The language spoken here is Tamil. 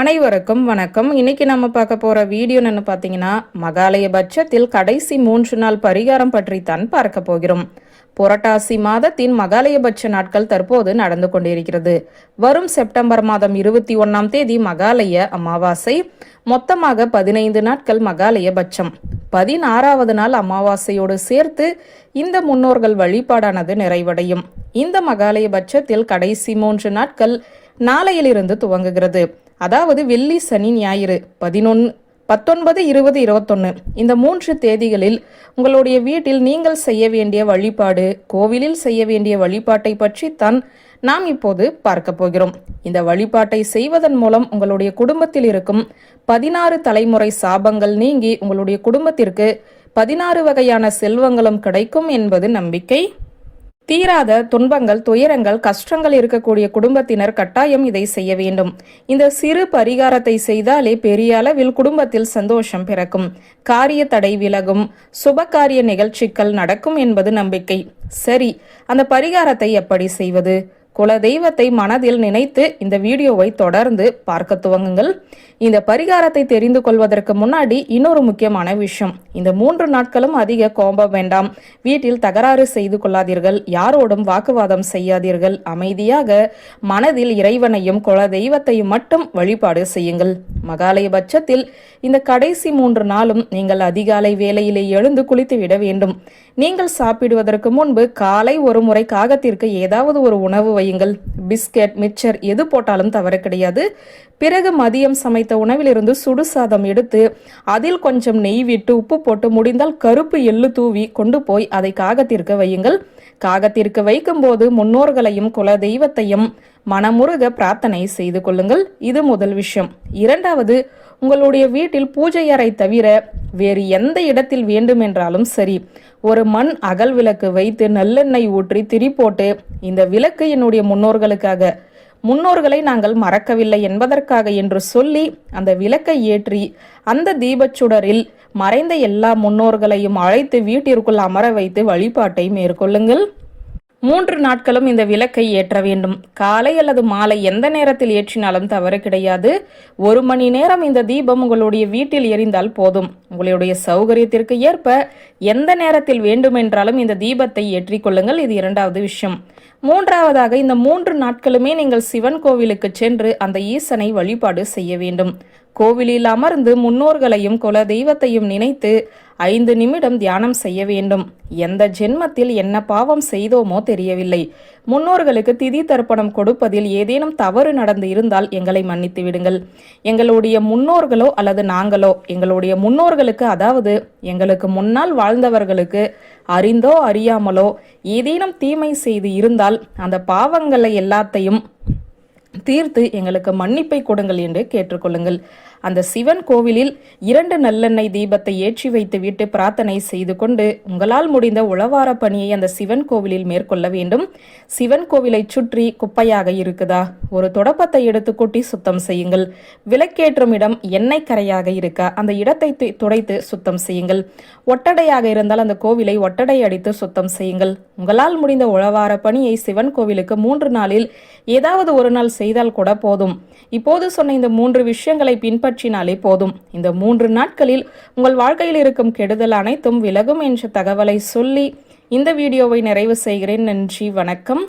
அனைவருக்கும் வணக்கம். இன்னைக்கு நம்ம பார்க்க போற வீடியோ என்ன பார்த்தீங்கன்னா மகாலய பட்சத்தில் கடைசி மூன்று நாள் பரிகாரம் பற்றி தான் பார்க்க போகிறோம். புரட்டாசி மாதத்தின் மகாலயபட்ச நாட்கள் தற்போது நடந்து கொண்டிருக்கிறது. வரும் செப்டம்பர் மாதம் இருபத்தி ஒன்னாம் தேதி மகாலய அமாவாசை. மொத்தமாக பதினைந்து நாட்கள் மகாலய பட்சம். பதினாறாவது நாள் அமாவாசையோடு சேர்த்து இந்த முன்னோர்கள் வழிபாடானது நிறைவடையும். இந்த மகாலய பட்சத்தில் கடைசி மூன்று நாட்கள் நாளையிலிருந்து துவங்குகிறது. அதாவது வெள்ளி சனி ஞாயிறு பதினொன்று பத்தொன்பது இருபது இருபத்தொன்று இந்த மூன்று தேதிகளில் உங்களுடைய வீட்டில் நீங்கள் செய்ய வேண்டிய வழிபாடு கோவிலில் செய்ய வேண்டிய வழிபாட்டை பற்றி தான் நாம் இப்போது பார்க்க போகிறோம். இந்த வழிபாட்டை செய்வதன் மூலம் உங்களுடைய குடும்பத்தில் இருக்கும் பதினாறு தலைமுறை சாபங்கள் நீங்கி உங்களுடைய குடும்பத்திற்கு பதினாறு வகையான செல்வங்களும் கிடைக்கும் என்பது நம்பிக்கை. தீராத துன்பங்கள் துயரங்கள் கஷ்டங்கள் இருக்கக்கூடிய குடும்பத்தினர் கட்டாயம் இதை செய்ய வேண்டும். இந்த சிறு பரிகாரத்தை செய்தாலே பெரிய அளவில் குடும்பத்தில் சந்தோஷம் பிறக்கும். காரிய தடை விலகும். சுபகாரிய நிகழ்ச்சிகள் நடக்கும் என்பது நம்பிக்கை. சரி அந்த பரிகாரத்தை எப்படி செய்வது? குல தெய்வத்தை மனதில் நினைத்து இந்த வீடியோவை தொடர்ந்து பார்க்க துவங்குங்கள். இந்த பரிகாரத்தை தெரிந்து கொள்வதற்கு முன்னாடி இன்னொரு முக்கியமான விஷயம். இந்த மூன்று நாட்களும் அதிக கோபம் வேண்டாம். வீட்டில் தகராறு செய்து கொள்ளாதீர்கள். யாரோடும் வாக்குவாதம் செய்யாதீர்கள். அமைதியாக மனதில் இறைவனையும் குல தெய்வத்தையும் மட்டும் வழிபாடு செய்யுங்கள். மகாலய பட்சத்தில் இந்த கடைசி மூன்று நாளும் நீங்கள் அதிகாலை வேலையிலே எழுந்து குளித்துவிட வேண்டும். நீங்கள் சாப்பிடுவதற்கு முன்பு காலை ஒரு முறை காகத்திற்கு ஏதாவது ஒரு உணவு வையுங்கள் பிஸ்கெட் மிக்சர் எது போட்டாலும் தவறு கிடையாது. பிறகு மதியம் சமைத்த உணவிலிருந்து சுடு சாதம் எடுத்து அதில் கொஞ்சம் நெய் விட்டு உப்பு போட்டு முடிந்தால் கருப்பு எள்ளு தூவி கொண்டு போய் அதை காகத்திற்கு வையுங்கள். காகத்திற்கு வைக்கும்போது முன்னோர்களையும் குல தெய்வத்தையும் மனமுருக பிரார்த்தனை செய்து கொள்ளுங்கள். இது முதல் விஷயம். இரண்டாவது உங்களுடைய வீட்டில் பூஜை அறை தவிர வேறு எந்த இடத்தில் வேண்டுமென்றாலும் சரி ஒரு மண் அகல் விளக்கு வைத்து நல்லெண்ணெய் ஊற்றி திரி போட்டு இந்த விளக்கு என்னுடைய முன்னோர்களுக்காக. முன்னோர்களை நாங்கள் மறக்கவில்லை என்பதற்காக என்று சொல்லி அந்த விளக்கை ஏற்றி அந்த தீபச்சுடரில் மறைந்த எல்லா முன்னோர்களையும் அழைத்து வீட்டிற்குள் அமர வைத்து வழிபாட்டை மேற்கொள்ளுங்கள். மூன்று நாட்களும் இந்த விளக்கை ஏற்ற வேண்டும். காலை அல்லது மாலை எந்த நேரத்தில் ஏற்றினாலும் தவறு கிடையாது. ஒரு மணி நேரம் இந்த தீபம் உங்களுடைய வீட்டில் எரிந்தால் போதும். உங்களுடைய சௌகரியத்திற்கு ஏற்ப எந்த நேரத்தில் வேண்டுமென்றாலும் இந்த தீபத்தை ஏற்றிக்கொள்ளுங்கள் இது இரண்டாவது விஷயம். மூன்றாவதாக இந்த மூன்று நாட்களுமே நீங்கள் சிவன் கோவிலுக்கு சென்று அந்த ஈசனை வழிபாடு செய்ய வேண்டும். கோவிலில் அமர்ந்து முன்னோர்களையும் குல தெய்வத்தையும் நினைத்து ஐந்து நிமிடம் தியானம் செய்ய வேண்டும். எந்த ஜென்மத்தில் என்ன பாவம் செய்தோமோ தெரியவில்லை. முன்னோர்களுக்கு திதி தர்ப்பணம் கொடுப்பதில் ஏதேனும் தவறு நடந்து இருந்தால் எங்களை மன்னித்து விடுங்கள். எங்களுடைய முன்னோர்களோ அல்லது நாங்களோ எங்களுடைய முன்னோர்களுக்கு அதாவது எங்களுக்கு முன்னால் வாழ்ந்தவர்களுக்கு அறிந்தோ அறியாமலோ ஏதேனும் தீமை செய்து இருந்தால் அந்த பாவங்களை எல்லாத்தையும் தீர்த்து எங்களுக்கு மன்னிப்பை கொடுங்கள் என்று கேட்டுக்கொள்ளுங்கள். அந்த சிவன் கோவிலில் இரண்டு நல்லெண்ணெய் தீபத்தை ஏற்றி வைத்து விட்டு பிரார்த்தனை செய்து கொண்டு உங்களால் முடிந்த உளவார பணியை அந்த சிவன் கோவிலில் மேற்கொள்ள வேண்டும். சிவன் கோவிலை சுற்றி குப்பையாக இருக்குதா? ஒரு தொடப்பத்தை எடுத்து கூட்டி சுத்தம் செய்யுங்கள். விளக்கேற்றும் இடம் எண்ணெய் கரையாக இருக்க அந்த இடத்தை துடைத்து சுத்தம் செய்யுங்கள். ஒட்டடையாக இருந்தால் அந்த கோவிலை ஒட்டடை அடித்து சுத்தம் செய்யுங்கள். உங்களால் முடிந்த உழவார பணியை சிவன் கோவிலுக்கு மூன்று நாளில் ஏதாவது ஒரு நாள் செய்தால் கூட போதும். இப்போது சொன்ன இந்த மூன்று விஷயங்களை பின்பற்றினாலே போதும். இந்த மூன்று நாட்களில் உங்கள் வாழ்க்கையில் இருக்கும் கெடுதல் அனைத்தும் விலகும் என்ற தகவலை சொல்லி இந்த வீடியோவை நிறைவு செய்கிறேன். நன்றி வணக்கம்.